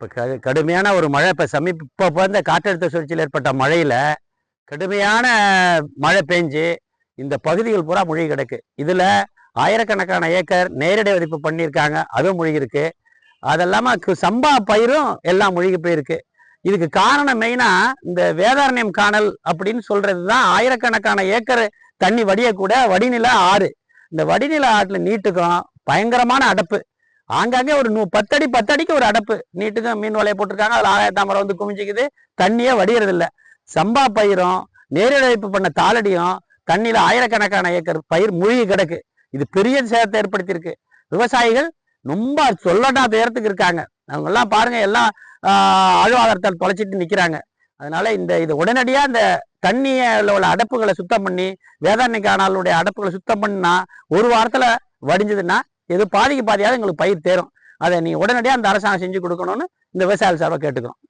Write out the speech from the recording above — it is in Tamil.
இப்போ க கடுமையான ஒரு மழை இப்போ சமீப இப்போ பிறந்த இந்த காற்றழுத்த சுழற்சியில் ஏற்பட்ட மழையில் கடுமையான மழை பெஞ்சு இந்த பகுதிகள் பூரா மொழி கிடக்கு. இதில் ஆயிரக்கணக்கான ஏக்கர் நேரடி வதிப்பு பண்ணியிருக்காங்க. அதுவும் மொழிகிருக்கு இருக்கு அது இல்லாமல் சம்பா பயிரும் எல்லாம் மொழிகி போயிருக்கு. இதுக்கு காரணம் மெயினாக இந்த வேதாரண்யம் காணல் அப்படின்னு சொல்றது தான் ஆயிரக்கணக்கான ஏக்கர் தண்ணி வடியக்கூட வடிநில ஆறு. இந்த வடிநில ஆற்றுல நீட்டுக்கும் பயங்கரமான அடப்பு. ஆங்காங்கே ஒரு நூ பத்தடி பத்தடிக்கு ஒரு அடப்பு. நீட்டுக்கும் மீன் வலையை போட்டிருக்காங்க. அதில் ஆகாய தாமரை வந்து குமிஞ்சிக்குது. தண்ணியே வடிகிறதில்ல சம்பா பயிரும் நேரடிப்பு பண்ண தாளடியும் தண்ணியில் ஆயிரக்கணக்கான ஏக்கர் பயிர் மூழ்கி கிடக்கு. இது பெரிய சேதத்தை ஏற்படுத்தியிருக்கு. விவசாயிகள் ரொம்ப சொல்லட்டா துயரத்துக்கு இருக்காங்க. அவங்கெல்லாம் பாருங்கள் பாருங்க எல்லாம் ஆழ்வாதாரத்தால் தொலைச்சிட்டு நிற்கிறாங்க அதனால இந்த இது உடனடியாக இந்த தண்ணியில் உள்ள அடப்புகளை சுத்தம் பண்ணி வேதாரணி காணாலுடைய அடப்புகளை சுத்தம் பண்ணா ஒரு வாரத்தில் வடிஞ்சதுன்னா இது பாதிக்கு பாதியாவது எங்களுக்கு பயிர் தேரும். அதை நீ உடனடியாக அந்த அரசாங்கம் செஞ்சு கொடுக்கணும்னு இந்த விவசாய சார்பாக கேட்டுக்கிறோம்.